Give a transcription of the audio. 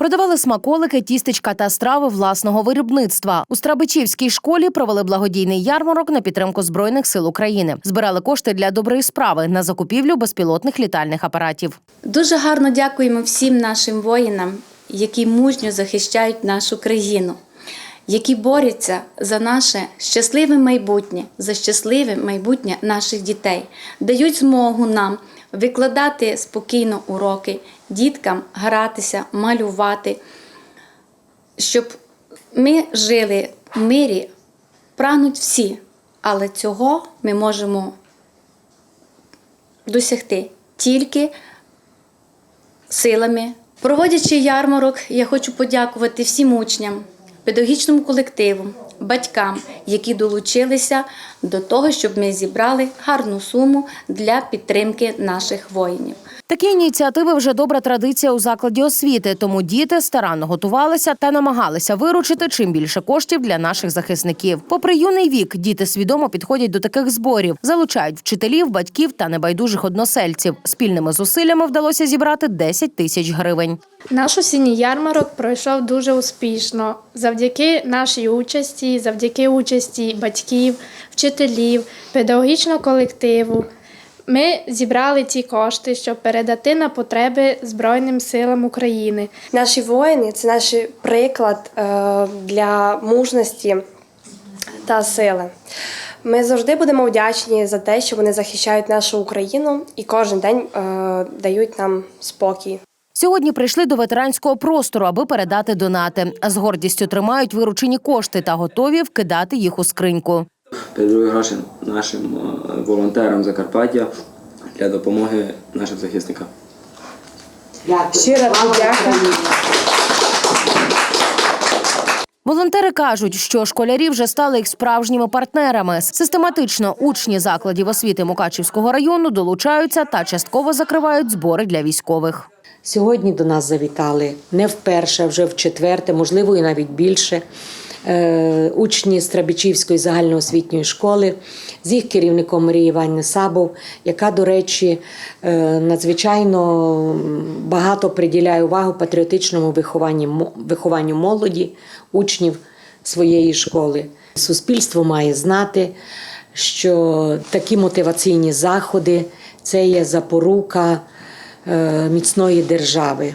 Продавали смаколики, тістечка та страви власного виробництва. У Страбичівській школі провели благодійний ярмарок на підтримку збройних сил України. Збирали кошти для доброї справи на закупівлю безпілотних літальних апаратів. Дуже гарно дякуємо всім нашим воїнам, які мужньо захищають нашу країну, які борються за наше щасливе майбутнє, за щасливе майбутнє наших дітей, дають змогу нам викладати спокійно уроки, діткам гратися, малювати, щоб ми жили в мирі, прагнуть всі, але цього ми можемо досягти тільки силами. Проводячи ярмарок, я хочу подякувати всім учням, педагогічному колективу, батькам, які долучилися до того, щоб ми зібрали гарну суму для підтримки наших воїнів. Такі ініціативи вже добра традиція у закладі освіти, тому діти старанно готувалися та намагалися виручити чим більше коштів для наших захисників. Попри юний вік, діти свідомо підходять до таких зборів, залучають вчителів, батьків та небайдужих односельців. Спільними зусиллями вдалося зібрати 10 тисяч гривень. Наш осінній ярмарок пройшов дуже успішно завдяки нашій участі, завдяки участі батьків, вчителів, педагогічного колективу. Ми зібрали ці кошти, щоб передати на потреби Збройним силам України. Наші воїни це наш приклад е, для мужності та сили. Ми завжди будемо вдячні за те, що вони захищають нашу Україну і кожен день е, дають нам спокій. Сьогодні прийшли до ветеранського простору, аби передати донати. З гордістю тримають виручені кошти та готові вкидати їх у скриньку. Передаю гроші нашим е, волонтерам Закарпаття для допомоги нашим захисникам. Щиро дякую. Волонтери кажуть, що школярі вже стали їх справжніми партнерами. Систематично учні закладів освіти Мукачівського району долучаються та частково закривають збори для військових. Сьогодні до нас завітали не вперше, а вже в четверте, можливо, і навіть більше. е, Учні Страбічівської загальноосвітньої школи з їх керівником Марії Іванівни Сабов, яка, до речі, е, надзвичайно багато приділяє увагу патріотичному вихованню, молоді, учнів своєї школи. Суспільство має знати, що такі мотиваційні заходи це є запорука міцної держави.